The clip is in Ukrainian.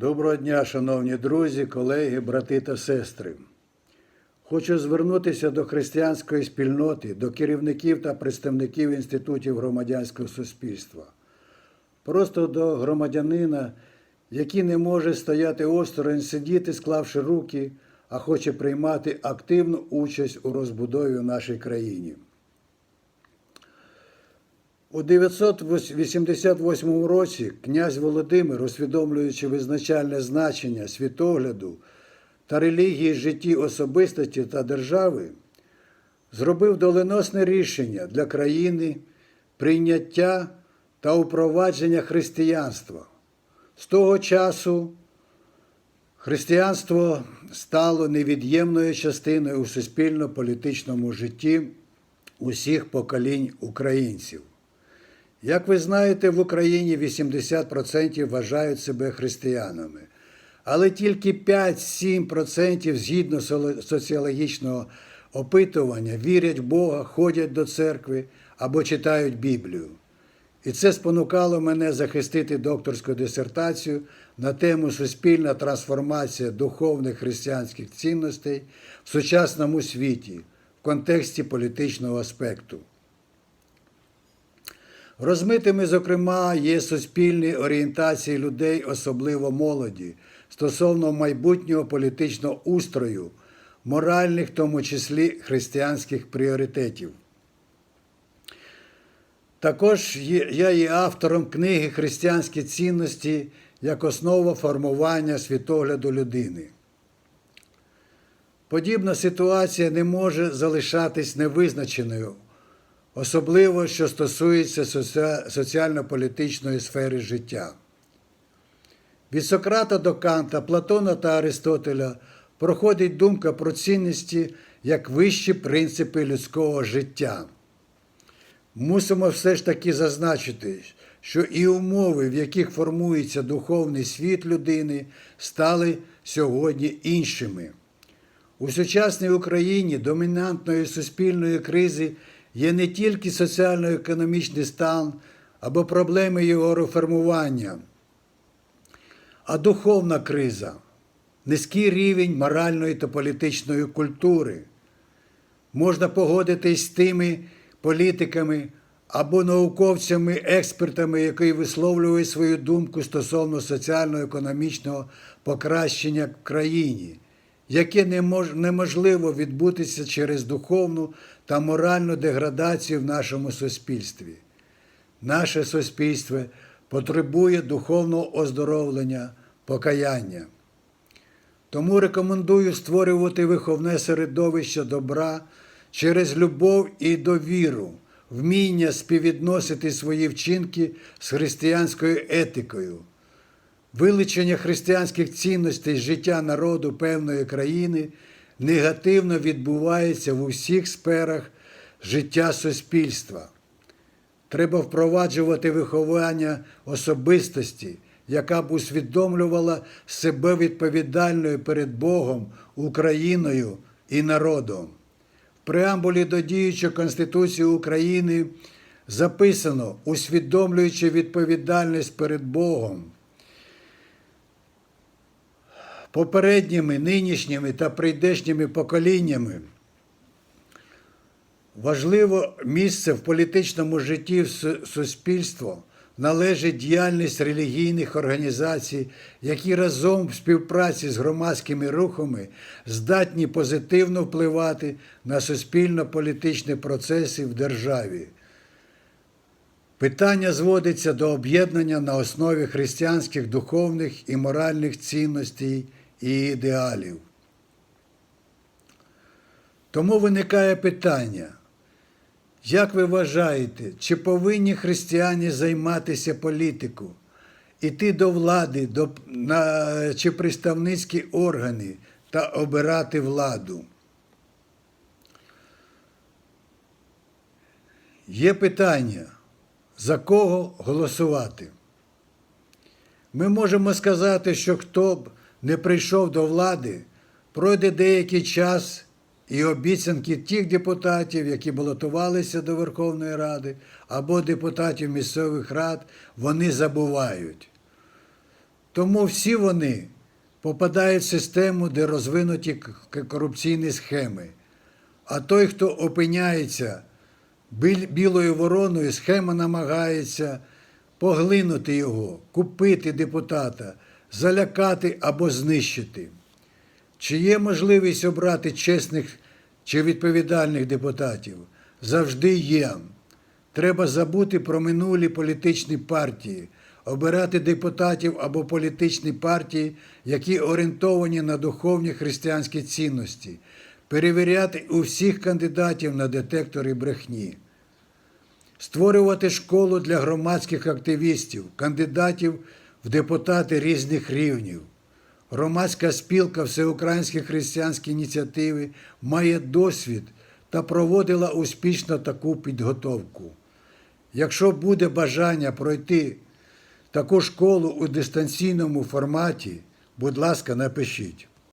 Доброго дня, шановні друзі, колеги, брати та сестри. Хочу звернутися до християнської спільноти, до керівників та представників інститутів громадянського суспільства. Просто до громадянина, який не може стояти осторонь, сидіти, склавши руки, а хоче приймати активну участь у розбудові в нашій країні. У 988 році князь Володимир, усвідомлюючи визначальне значення світогляду та релігії житті особистості та держави, зробив доленосне рішення для країни прийняття та упровадження християнства. З того часу християнство стало невід'ємною частиною у суспільно-політичному житті усіх поколінь українців. Як ви знаєте, в Україні 80% вважають себе християнами, але тільки 5-7% згідно соціологічного опитування вірять в Бога, ходять до церкви або читають Біблію. І це спонукало мене захистити докторську дисертацію на тему Суспільна трансформація духовних християнських цінностей в сучасному світі в контексті політичного аспекту. Розмитими, зокрема, є суспільні орієнтації людей, особливо молоді, стосовно майбутнього політичного устрою, моральних, в тому числі християнських пріоритетів. Також я є автором книги Християнські цінності як основа формування світогляду людини. Подібна ситуація не може залишатись невизначеною, особливо що стосується соці- соціально-політичної сфери життя. Від Сократа до Канта, Платона та Аристотеля проходить думка про цінності як вищі принципи людського життя. Мусимо все ж таки зазначити, що і умови, в яких формується духовний світ людини, стали сьогодні іншими. У сучасній Україні домінантною суспільної кризи є не тільки соціально-економічний стан або проблеми його реформування, а духовна криза, низький рівень моральної та політичної культури. Можна погодитись з тими політиками або науковцями, експертами, які висловлюють свою думку стосовно соціально-економічного покращення в країні, яке неможливо відбутися через духовну та моральну деградацію в нашому суспільстві. Наше суспільство потребує духовного оздоровлення, покаяння. Тому рекомендую створювати виховне середовище добра через любов і довіру, вміння співвідносити свої вчинки з християнською етикою, вилучення християнських цінностей з життя народу певної країни негативно відбувається в усіх сферах життя суспільства. Треба впроваджувати виховання особистості, яка б усвідомлювала себе відповідальною перед Богом, Україною і народом. В преамбулі до діючої Конституції України записано, усвідомлюючи відповідальність перед Богом, попередніми, нинішніми та прийдешніми поколіннями. Важливо місце в політичному житті су- суспільства належить діяльність релігійних організацій, які разом в співпраці з громадськими рухами здатні позитивно впливати на суспільно-політичні процеси в державі. Питання зводиться до об'єднання на основі християнських духовних і моральних цінностей і ідеалів. Тому виникає питання, як ви вважаєте, чи повинні християни займатися політикою, іти до влади, до, на, чи представницькі органи та обирати владу? Є питання, за кого голосувати? Ми можемо сказати, що хто б не прийшов до влади, пройде деякий час і обіцянки тих депутатів, які балотувалися до Верховної Ради, або депутатів місцевих рад, вони забувають. Тому всі вони попадають в систему, де розвинуті корупційні схеми. А той, хто опиняється білою вороною, схема намагається поглинути його, купити депутата, залякати або знищити. Чи є можливість обрати чесних чи відповідальних депутатів? Завжди є. Треба забути про минулі політичні партії, обирати депутатів або політичні партії, які орієнтовані на духовні християнські цінності, перевіряти усіх кандидатів на детектори брехні, створювати школу для громадських активістів, кандидатів в депутати різних рівнів. Громадська спілка Всеукраїнські християнські ініціативи має досвід та проводила успішно таку підготовку. Якщо буде бажання пройти таку школу у дистанційному форматі, будь ласка, напишіть.